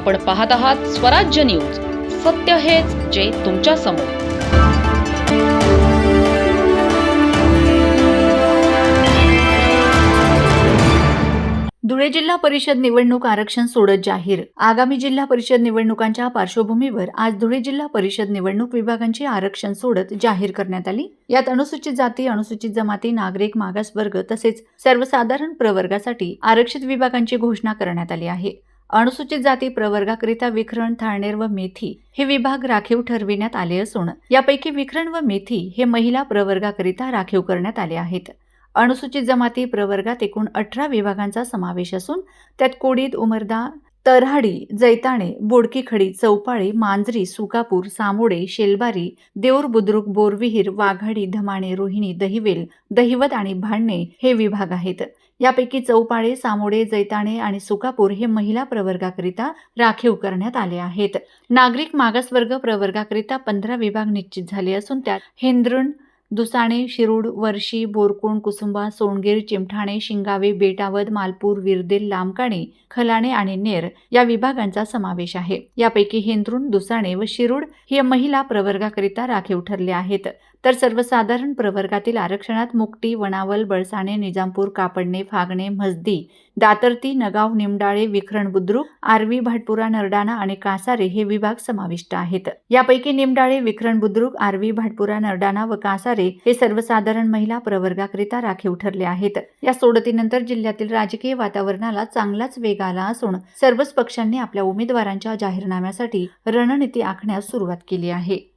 आपण पाहत आहात स्वराज्य न्यूज. सत्य हेच जे तुमच्यासमोर. धुळे जिल्हा परिषद निवडणूक आरक्षण सोडत जाहीर. आगामी जिल्हा परिषद निवडणुकांच्या पार्श्वभूमीवर आज धुळे जिल्हा परिषद निवडणूक विभागांची आरक्षण सोडत जाहीर करण्यात आली. यात अनुसूचित जाती अनुसूचित जमाती नागरिक मागासवर्ग तसेच सर्वसाधारण प्रवर्गासाठी आरक्षित विभागांची घोषणा करण्यात आली आहे. अनुसूचित जाती प्रवर्गाकरिता विखरण थाळनेर व मेथी हे विभाग राखीव ठरविण्यात आले असून यापैकी विखरण व मेथी हे महिला प्रवर्गाकरिता राखीव करण्यात आले आहेत. अनुसूचित जमाती प्रवर्गात एकूण अठरा विभागांचा समावेश असून त्यात कोडीद उमरदा तरहाडी जैताणे बोडकीखडी चौपाळे मांजरी सुकापूर सामोडे शेलबारी देऊर बुद्रुक बोरविहीर वाघाडी धमाणे रोहिणी दहिवेल दहिवत आणि भांडणे हे विभाग आहेत. यापैकी चौपाळे सामोडे जैताणे आणि सुकापूर हे महिला प्रवर्गाकरिता राखीव करण्यात आले आहेत. नागरिक मागासवर्ग प्रवर्गाकरिता पंधरा विभाग निश्चित झाले असून त्यात हेंद्रण दुसाणे शिरूड वर्षी बोरकुण कुसुंबा सोनगीर चिमठाणे शिंगावे बेटावद मालपूर विरदेल लांबकाणे खलाणे आणि नेर या विभागांचा समावेश आहे. यापैकी हेंद्रुण दुसाणे व शिरूड हे महिला प्रवर्गाकरिता राखीव ठरले आहेत. तर सर्वसाधारण प्रवर्गातील आरक्षणात मुक्टी वणावल बळसाणे निजामपूर कापडणे फागणे म्हसदी दातर्ती नगाव निमडाळे विखरण बुद्रुक आरवी भाटपुरा नरडाणा आणि कासारे हे विभाग समाविष्ट आहेत. यापैकी निमडाळे विखरण बुद्रुक आरवी भाटपुरा नरडाणा व कासारे हे सर्वसाधारण महिला प्रवर्गाकरिता राखीव ठरले आहेत. या सोडतीनंतर जिल्ह्यातील राजकीय वातावरणाला चांगलाच वेग आला असून सर्वच पक्षांनी आपल्या उमेदवारांच्या जाहीरनाम्यासाठी रणनीती आखण्यास सुरुवात केली आहे.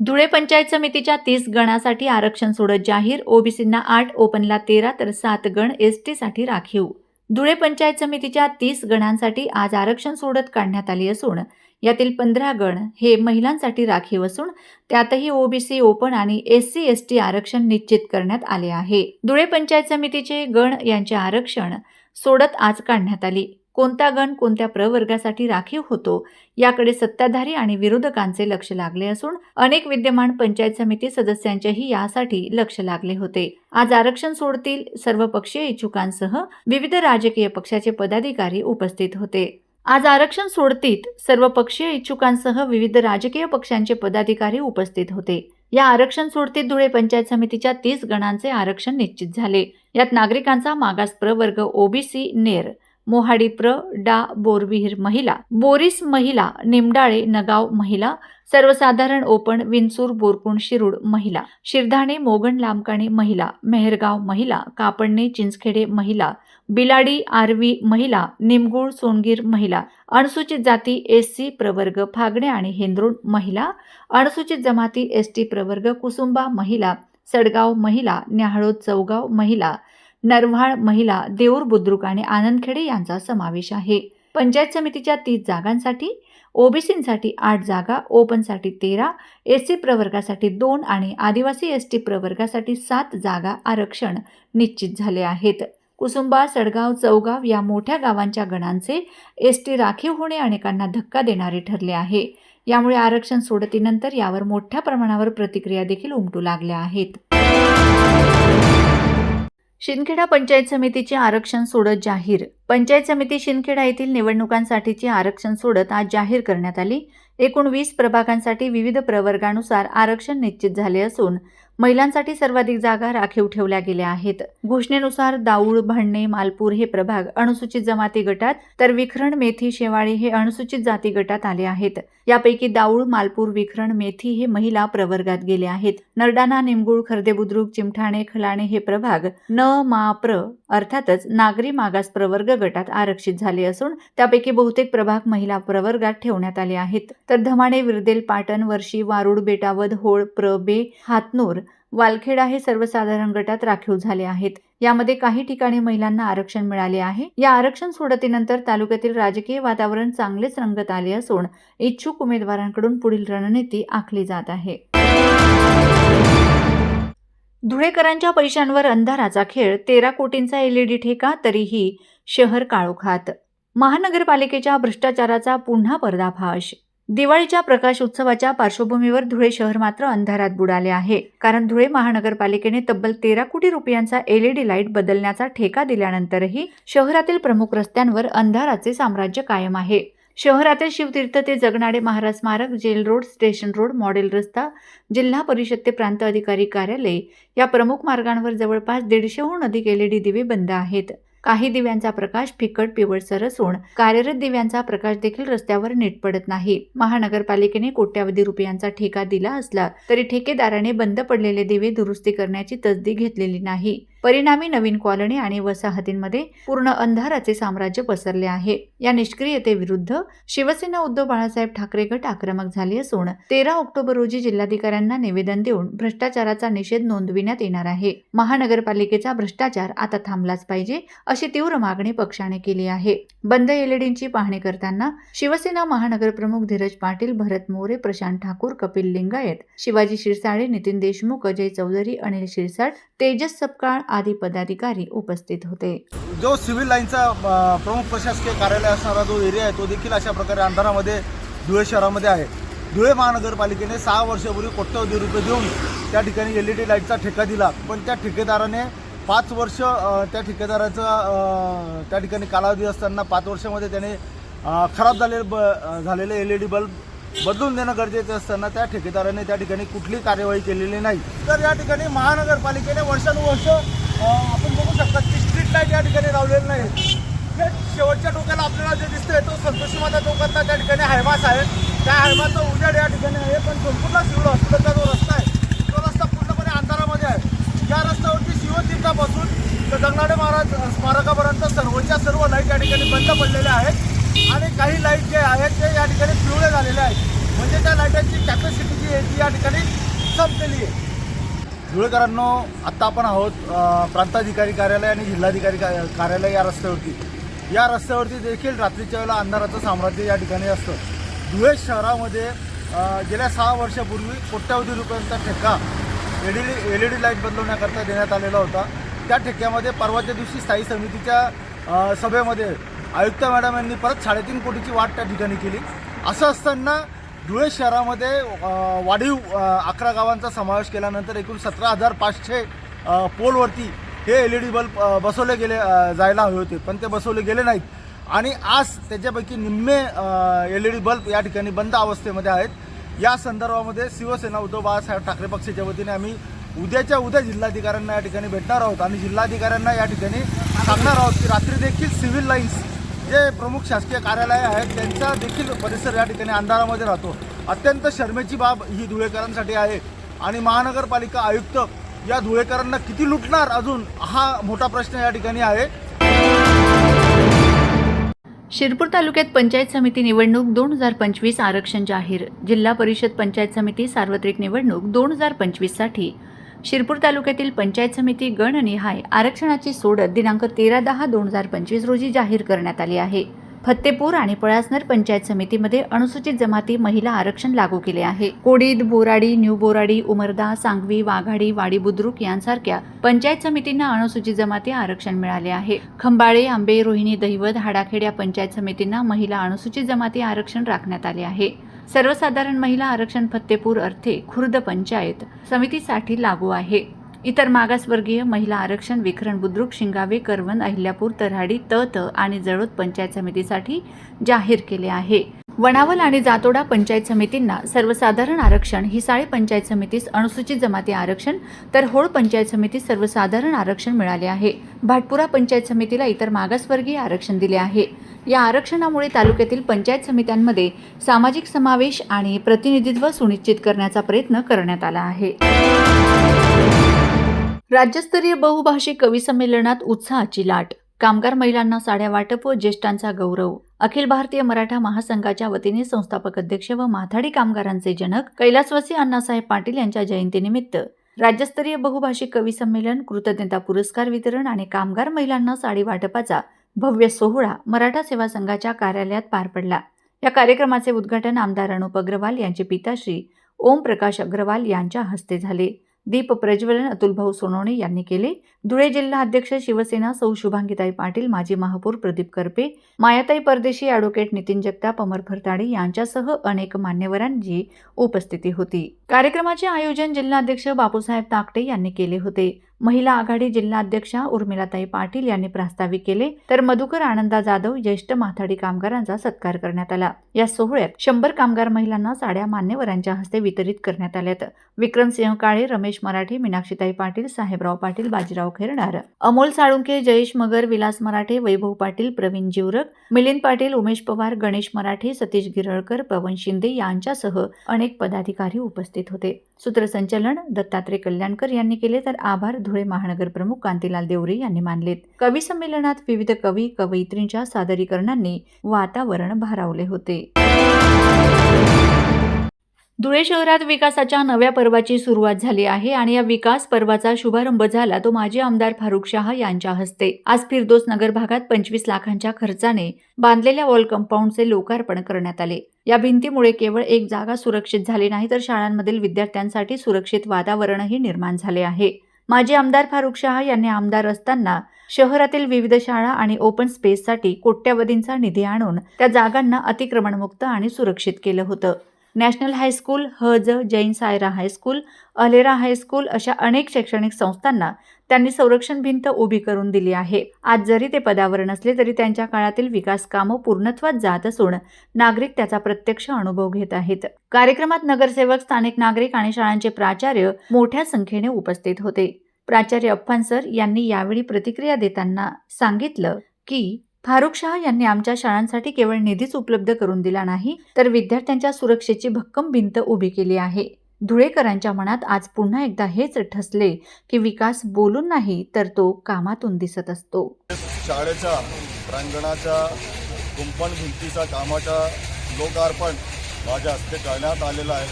धुळे पंचायत समितीच्या तीस गणासाठी आरक्षण सोडत जाहीर. ओबीसींना आठ ओपनला तेरा तर सात गण एसटीसाठी राखीव. धुळे पंचायत समितीच्या तीस गणांसाठी आज आरक्षण सोडत काढण्यात आली असून यातील पंधरा गण हे महिलांसाठी राखीव असून त्यातही ओबीसी ओपन आणि एस सी एस टी आरक्षण निश्चित करण्यात आले आहे. धुळे पंचायत समितीचे गण यांचे आरक्षण सोडत आज काढण्यात आली. कोणता गण कोणत्या प्रवर्गासाठी राखीव होतो याकडे सत्ताधारी आणि विरोधकांचे लक्ष लागले असून अनेक विद्यमान पंचायत समिती सदस्यांचेही यासाठी लक्ष लागले होते. आज आरक्षण सोडतील सर्व पक्षीय इच्छुकांसह विविध राजकीय पक्षाचे पदाधिकारी उपस्थित होते. आज आरक्षण सोडतीत सर्व पक्षीय इच्छुकांसह विविध राजकीय पक्षांचे पदाधिकारी उपस्थित होते. या आरक्षण सोडतीत धुळे पंचायत समितीच्या तीस गणांचे आरक्षण निश्चित झाले. यात नागरिकांचा मागास प्रवर्ग ओबीसी नेर मोहाडी प्र डा बोरविहीर महिला. बोरिस महिला निमडाळे नगाव महिला सर्वसाधारण ओपन विंचूर बोरकुण शिरूड महिला. शिरधाणे मोगण लांबकाणे महिला मेहरगाव महिला कापडणे चिंचखेडे महिला बिलाडी आरवी महिला निमगुळ सोनगीर महिला अनुसूचित जाती एस सी प्रवर्ग फागणे आणि हेंद्रोण महिला अनुसूचित जमाती एस टी प्रवर्ग कुसुंबा महिला सडगाव महिला न्याहाळोद चौगाव महिला नरव्हाळ महिला देऊर बुद्रुक आणि आनंदखेडे यांचा समावेश आहे. पंचायत समितीच्या तीस जागांसाठी ओबीसींसाठी आठ जागा ओपनसाठी तेरा एस सी प्रवर्गासाठी दोन आणि आदिवासी एस टी प्रवर्गासाठी सात जागा आरक्षण निश्चित झाले आहेत. कुसुंबा सडगाव चौगाव या मोठ्या गावांच्या गणांचे एस टी राखीव होणे अनेकांना धक्का देणारे ठरले आहे. यामुळे आरक्षण सोडतीनंतर यावर मोठ्या प्रमाणावर प्रतिक्रिया देखील उमटू लागल्या आहेत. शिंदखेडा पंचायत समितीचे आरक्षण सोडत जाहीर. पंचायत समिती शिंदखेडा येथील निवडणुकांसाठीचे आरक्षण सोडत आज जाहीर करण्यात आली. एकूण वीस प्रभागांसाठी विविध प्रवर्गानुसार आरक्षण निश्चित झाले असून महिलांसाठी सर्वाधिक जागा राखीव ठेवल्या गेल्या आहेत. घोषणेनुसार दाऊळ भांडणे मालपूर हे प्रभाग अनुसूचित जमाती गटात तर विखरण मेथी शेवाळे हे अनुसूचित जाती गटात आले आहेत. यापैकी दाऊळ मालपूर विखरण मेथी हे महिला प्रवर्गात गेले आहेत. नरडाणा निमगुळ खर्दे बुद्रुक चिमठाणे खलाणे हे प्रभाग न मा प्र अर्थातच नागरी मागास प्रवर्ग गटात आरक्षित झाले असून त्यापैकी बहुतेक प्रभाग महिला प्रवर्गात ठेवण्यात आले आहेत. तर धमाणे विरदेल पाटण वर्षी वारुड बेटावद होळ प्र बे हातनूर वालखेडा हे सर्वसाधारण गटात राखीव झाले आहेत. यामध्ये काही ठिकाणी महिलांना आरक्षण मिळाले आहे. या आरक्षण सोडतीनंतर तालुक्यातील राजकीय वातावरण चांगलेच रंगत आले असून इच्छुक उमेदवारांकडून पुढील रणनीती आखली जात आहे. धुळेकरांच्या पैशांवर अंधाराचा खेळ तेरा कोटींचा एलईडी ठेका तरीही शहर काळोखात. महानगरपालिकेच्या भ्रष्टाचाराचा पुन्हा पर्दाफाश दिवाळीच्या प्रकाश उत्सवाच्या पार्श्वभूमीवर धुळे शहर मात्र अंधारात बुडाले आहे. कारण धुळे महानगरपालिकेने तब्बल तेरा कोटी रुपयांचा एलईडी लाइट बदलण्याचा ठेका दिल्यानंतरही शहरातील प्रमुख रस्त्यांवर अंधाराचे साम्राज्य कायम आहे. शहरातील शिवतीर्थ ते जगणारे महाराज स्मारक jail road station road model रस्ता जिल्हा परिषद ते प्रांत अधिकारी कार्यालय या प्रमुख मार्गांवर जवळपास दीडशेहून अधिक एलईडी दिवे बंद आहेत. काही दिव्यांचा प्रकाश फिकट पिवळसर असून कार्यरत दिव्यांचा प्रकाश देखील रस्त्यावर नीट पडत नाही. महानगरपालिकेने कोट्यावधी रुपयांचा ठेका दिला असला तरी ठेकेदाराने बंद पडलेले दिवे दुरुस्ती करण्याची तसदी घेतलेली नाही. परिणामी नवीन कॉलनी आणि वसाहतींमध्ये पूर्ण अंधाराचे साम्राज्य पसरले आहे. या निष्क्रियतेविरुद्ध शिवसेना उद्धव बाळासाहेब ठाकरे गट आक्रमक झाले असून तेरा ऑक्टोबर रोजी जिल्हाधिकाऱ्यांना निवेदन देऊन भ्रष्टाचाराचा निषेध नोंदविण्यात येणार आहे. महानगरपालिकेचा भ्रष्टाचार आता थांबलाच पाहिजे अशी तीव्र मागणी पक्षाने केली आहे. बंद एलईडींची पाहणी करताना शिवसेना महानगर प्रमुख धीरज पाटील भरत मोरे प्रशांत ठाकूर कपिल लिंगायत शिवाजी शिरसाळे नितीन देशमुख अजय चौधरी अनिल शिरसाट तेजस सपकाळ आदी पदाधिकारी उपस्थित होते. जो सिव्हिल लाईनचा प्रमुख प्रशासकीय कार्यालय असणारा जो एरिया आहे तो देखील अशा प्रकारे अंधारामध्ये धुळे शहरामध्ये आहे. धुळे महानगरपालिकेने सहा वर्षापूर्वी कोट्यवधी रुपये देऊन त्या ठिकाणी एल ई डी लाईटचा ठेका दिला. पण त्या ठेकेदाराने पाच वर्ष त्या ठेकेदाराचा त्या ठिकाणी कालावधी असताना पाच वर्षामध्ये त्याने खराब झालेले ब झालेले एल ई डी बल्ब बदलून देणं गरजेचं असताना त्या ठेकेदाराने त्या ठिकाणी कुठली कार्यवाही केलेली नाही. तर या ठिकाणी महानगरपालिकेने वर्षानुवर्ष आपण बघू शकता की स्ट्रीट लाइट या ठिकाणी लावलेली नाही. शेवटच्या टोक्याला आपल्याला जे दिसतंय तो संतोषी माता चौकातला त्या ठिकाणी हायमास आहे. त्या हायमासचा उजेड या ठिकाणी आहे पण संपूर्ण शिवड हॉस्पिटलचा जो रस्ता आहे तो रस्ता पूर्णपणे अंधारामध्ये आहे. या रस्त्यावरती शिवतीर्थापासून तर जगनाडे महाराज स्मारकापर्यंत सर्वच्या सर्व लाइट या ठिकाणी बंद पडलेल्या आहेत. आणि काही लाइट जे आहेत ते या ठिकाणी पिवळे झालेले आहेत. म्हणजे त्या लाईटांची कॅपॅसिटी जी आहे ती या ठिकाणी संपलेली आहे. धुळेकरांनो आत्ता आपण आहोत प्रांताधिकारी कार्यालय आणि जिल्हाधिकारी का- कार्यालय या रस्त्यावरती. या रस्त्यावरती देखील रात्रीच्या वेळेला अंधाराचं साम्राज्य या ठिकाणी असतं. धुळे शहरामध्ये गेल्या सहा वर्षापूर्वी कोट्यावधी रुपयांचा ठेका L E D L E D light बदलवण्याकरता देण्यात आलेला होता. त्या ठेक्यामध्ये परवाच्या दिवशी स्थायी समितीच्या सभेमध्ये आयुक्त मॅडम यांनी परत साडेतीन कोटीची वाट त्या ठिकाणी केली. असं असताना धुळे शहरामध्ये वाढीव अकरा गावांचा समावेश केल्यानंतर एकूण सतरा हजार पाचशे पोलवरती हे एल ई डी बल्ब बसवले गेले जायला हवे होते. पण ते बसवले गेले नाहीत. आणि आज त्याच्यापैकी निम्मे एल ई डी बल्ब या ठिकाणी बंद अवस्थेमध्ये आहेत. या संदर्भामध्ये शिवसेना उद्धव बाळासाहेब ठाकरे पक्षाच्या वतीने आम्ही उद्याच्या उद्या जिल्हाधिकाऱ्यांना या ठिकाणी भेटणार आहोत. आणि जिल्हाधिकाऱ्यांना या ठिकाणी सांगणार आहोत की रात्री देखील सिव्हिल लाईन्स जे प्रमुख शासकीय कार्यालय आहेत त्यांचा देखील परिसर या ठिकाणी अंधारामध्ये राहतो. अत्यंत शर्मेची बाब ही धुळेकरांसाठी आहे. आणि महानगरपालिका आयुक्त या धुळेकरांना किती लुटणार अजून हा मोठा प्रश्न या ठिकाणी आहे. शिरपूर तालुक्यात पंचायत समिती निवडणूक दोन हजार पंचवीस आरक्षण जाहीर. जिल्हा परिषद पंचायत समिती सार्वत्रिक निवडणूक दोन हजार पंचवीससाठी शिरपूर तालुक्यातील पंचायत समिती गणनिहाय आरक्षणाची सोडत दिनांक तेरा दहा दोन हजार पंचवीस रोजी जाहीर करण्यात आली आहे. फत्तेपूर आणि पळासनर पंचायत समितीमध्ये अनुसूचित जमाती महिला आरक्षण लागू केले आहे. कोडीद बोराडी न्यू बोराडी उमरदा सांगवी वाघाडी वाडी बुद्रुक यांसारख्या पंचायत समितींना अनुसूचित जमाती आरक्षण मिळाले आहे. खंबाळे आंबे रोहिणी दहिवद हाडाखेड या पंचायत समितींना महिला अनुसूचित जमाती आरक्षण राखण्यात आले आहे. सर्वसाधारण महिला आरक्षण फत्तेपूर अर्थे खुर्द पंचायत समितीसाठी लागू आहे. इतर मागासवर्गीय महिला आरक्षण विखरण बुद्रुक शिंगावे करवन अहिल्यापूर तऱ्हाडी त त आणि जळोद पंचायत समितीसाठी जाहीर केले आहे. वणावल आणि जातोडा पंचायत समितींना सर्वसाधारण आरक्षण हिसाळे पंचायत समितीस अनुसूचित जमाती आरक्षण तर होळ पंचायत समितीस सर्वसाधारण आरक्षण मिळाले आहे. भाटपुरा पंचायत समितीला इतर मागासवर्गीय आरक्षण दिले आहे. या आरक्षणामुळे तालुक्यातील पंचायत समित्यांमध्ये सामाजिक समावेश आणि प्रतिनिधित्व सुनिश्चित करण्याचा प्रयत्न करण्यात आला आहे. राज्यस्तरीय बहुभाषिक कवी संमेलनात उत्साहाची लाट. कामगार महिलांना साड्या वाटप व ज्येष्ठांचा गौरव. अखिल भारतीय मराठा महासंघाच्या वतीने संस्थापक अध्यक्ष व माथाडी कामगारांचे जनक कैलासवासी अण्णासाहेब पाटील यांच्या जयंतीनिमित्त राज्यस्तरीय बहुभाषिक कवी संमेलन कृतज्ञता पुरस्कार वितरण आणि कामगार महिलांना साडी वाटपाचा भव्य सोहळा मराठा सेवा संघाच्या कार्यालयात पार पडला. या कार्यक्रमाचे उद्घाटन आमदार अनुप अग्रवाल यांचे पिताश्री ओम प्रकाश अग्रवाल यांच्या हस्ते झाले. दीप प्रज्वलन अतुलभाऊ सोनवणे यांनी केले. धुळे जिल्हा अध्यक्ष शिवसेना सौ शुभांगीताई पाटील माजी महापौर प्रदीप करपे मायाताई परदेशी ॲडव्होकेट नितीन जगताप अमर भरताडे यांच्यासह अनेक मान्यवरांची उपस्थिती होती. कार्यक्रमाचे आयोजन जिल्हाध्यक्ष बापूसाहेब ताकटे यांनी केले होते. महिला आघाडी जिल्हाध्यक्षा उर्मिलाताई पाटील यांनी प्रास्ताविक केले. तर मधुकर आनंदा जाधव ज्येष्ठ माथाडी कामगारांचा सत्कार करण्यात आला. या सोहळ्यात शंभर कामगार महिलांना साड्या मान्यवरांच्या हस्ते वितरित करण्यात आल्यात विक्रमसिंह काळे रमेश मराठे मीनाक्षीताई पाटील साहेबराव पाटील बाजीराव खेरणार अमोल साळुंके जयेश मगर विलास मराठे वैभव पाटील प्रवीण जिवरक मिलिंद पाटील उमेश पवार गणेश मराठे सतीश गिरळकर पवन शिंदे यांच्यासह अनेक पदाधिकारी उपस्थित होते. सूत्रसंचालन दत्तात्रय कल्याणकर यांनी केले तर आभार. धुळे महानगर प्रमुख कांतीलाल देवरे यांनी मानलेत. कवी संमेलनात विविध कवी कवयित्रींच्या सादरीकरणांनी वातावरण भारावले होते. धुळे शहरात विकासाच्या नव्या पर्वाची सुरुवात झाली आहे आणि या विकास पर्वाचा शुभारंभ झाला तो माजी आमदार फारुख शाह यांच्या हस्ते. आज फिरदोस नगर भागात पंचवीस लाखांच्या खर्चाने बांधलेल्या वॉल कंपाऊंडचे लोकार्पण करण्यात आले. या भिंतीमुळे केवळ एक जागा सुरक्षित झाली नाही तर शाळांमधील विद्यार्थ्यांसाठी सुरक्षित वातावरणही निर्माण झाले आहे. माजी आमदार फारुख शाह यांनी आमदार असताना शहरातील विविध शाळा आणि ओपन स्पेससाठी कोट्यवधींचा निधी आणून त्या जागांना अतिक्रमणमुक्त आणि सुरक्षित केलं होतं. नॅशनल हायस्कूल हज Jain Saira high school Alera high school अशा अनेक शैक्षणिक संस्थांना त्यांनी संरक्षण भिंत उभी करून दिली आहे. आज जरी ते पदावर नसले तरी त्यांच्या काळातील विकास कामं पूर्णत्वात जात असून नागरिक त्याचा प्रत्यक्ष अनुभव घेत आहेत. कार्यक्रमात नगरसेवक स्थानिक नागरिक आणि शाळांचे प्राचार्य मोठ्या संख्येने उपस्थित होते. प्राचार्य अप्फान सर यांनी यावेळी प्रतिक्रिया देताना सांगितलं की फारुख शाह यांनी आमच्या शाळांसाठी केवळ निधीच उपलब्ध करून दिला नाही तर विद्यार्थ्यांच्या सुरक्षेची भक्कम भिंत उभी केली आहे. धुळेकरांच्या मनात आज पुन्हा एकदा हेच ठसले की विकास बोलून नाही तर तो कामातून दिसत असतो. शाळेच्या प्रांगणाच्या कुंपण भिंतीचा कामाच्या लोकार्पण माझ्या हस्ते करण्यात आलेलं आहे.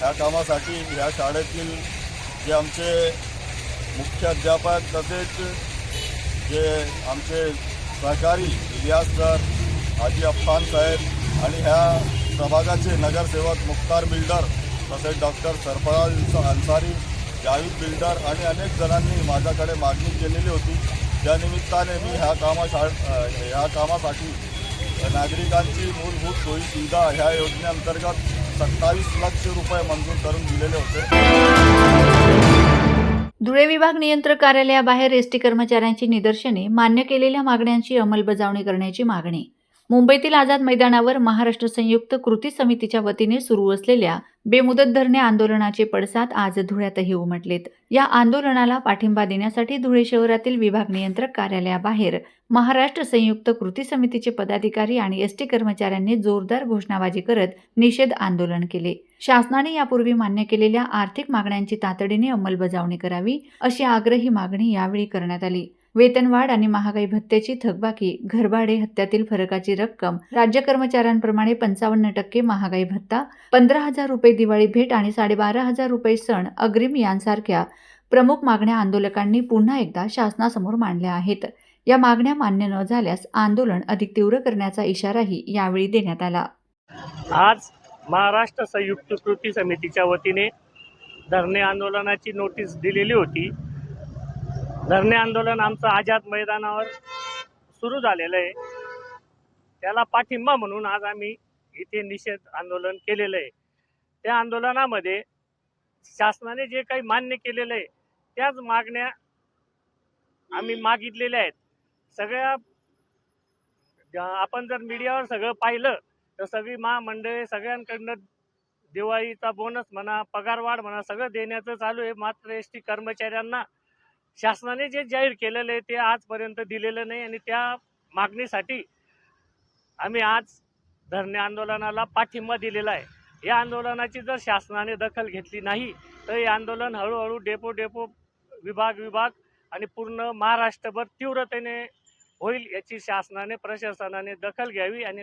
ह्या कामासाठी ह्या शाळेतील जे आमचे मुख्याध्यापक तसेच जे आमचे सहकारी इलियास सर हाजी अफ्फान साहेब आणि ह्या प्रभागाचे नगरसेवक मुख्तार बिल्डर तसेच डॉक्टर सरफराज अन्सारी जावीद बिल्डर आणि अनेक जणांनी माझ्याकडे मागणी केलेली होती. त्यानिमित्ताने मी ह्या कामा शा ह्या कामासाठी नागरिकांची मूलभूत सोयी सुविधा ह्या योजनेअंतर्गत सत्तावीस लक्ष रुपये मंजूर करून दिलेले होते. धुळे विभाग नियंत्रक कार्यालयाबाहेर एसटी कर्मचाऱ्यांची निदर्शने मान्य केलेल्या मागण्यांची अंमलबजावणी करण्याची मागणी. मुंबईतील आझाद मैदानावर महाराष्ट्र संयुक्त कृती समितीच्या वतीने सुरू असलेल्या बेमुदत धरणे आंदोलनाचे पडसाद आज धुळ्यातही उमटलेत. या आंदोलनाला पाठिंबा देण्यासाठी धुळे शहरातील विभाग नियंत्रक कार्यालयाबाहेर महाराष्ट्र संयुक्त कृती समितीचे पदाधिकारी आणि एसटी कर्मचाऱ्यांनी जोरदार घोषणाबाजी करत निषेध आंदोलन केले. शासनाने यापूर्वी मान्य केलेल्या आर्थिक मागण्यांची तातडीने अंमलबजावणी करावी अशी आग्रही मागणी यावेळी करण्यात आली. वेतनवाढ आणि महागाई भत्त्याची थकबाकी घरभाडे हत्यातील फरकाची रक्कम राज्य कर्मचाऱ्यांप्रमाणे पंचावन्न टक्के महागाई भत्ता पंधरा हजार रुपये दिवाळी भेट आणि साडेबारा हजार रुपये सण अग्रिम यांसारख्या प्रमुख मागण्या आंदोलकांनी पुन्हा एकदा शासनासमोर मांडल्या आहेत. या मागण्या मान्य न झाल्यास आंदोलन अधिक तीव्र करण्याचा इशाराही यावेळी देण्यात आला. आज महाराष्ट्र संयुक्त कृती समितीच्या वतीने धरणे आंदोलनाची नोटीस दिलेली होती. धरणे आंदोलन आमचं आझाद मैदानावर सुरू झालेलं आहे. त्याला पाठिंबा म्हणून आज आम्ही इथे निषेध आंदोलन केलेलं आहे. त्या आंदोलनामध्ये शासनाने जे काही मान्य केलेलं आहे त्याच मागण्या आम्ही मागितलेल्या आहेत. सगळ्या आपण जर मीडियावर सगळं पाहिलं तर सगळी महामंडळे सगळ्यांकडनं दिवाळीचा बोनस म्हणा पगारवाढ म्हणा सगळं देण्याचं चालू आहे. मात्र एस टी कर्मचाऱ्यांना शासनाने जे जाहीर केलेलं आहे ते आजपर्यंत दिलेलं नाही आणि त्या मागणीसाठी आम्ही आज धरणे आंदोलनाला पाठिंबा दिलेला आहे. या आंदोलनाची जर शासनाने दखल घेतली नाही तर हे आंदोलन हळूहळू डेपो डेपो विभाग विभाग आणि पूर्ण महाराष्ट्रभर तीव्रतेने होईल याची शासनाने प्रशासनाने दखल घ्यावी आणि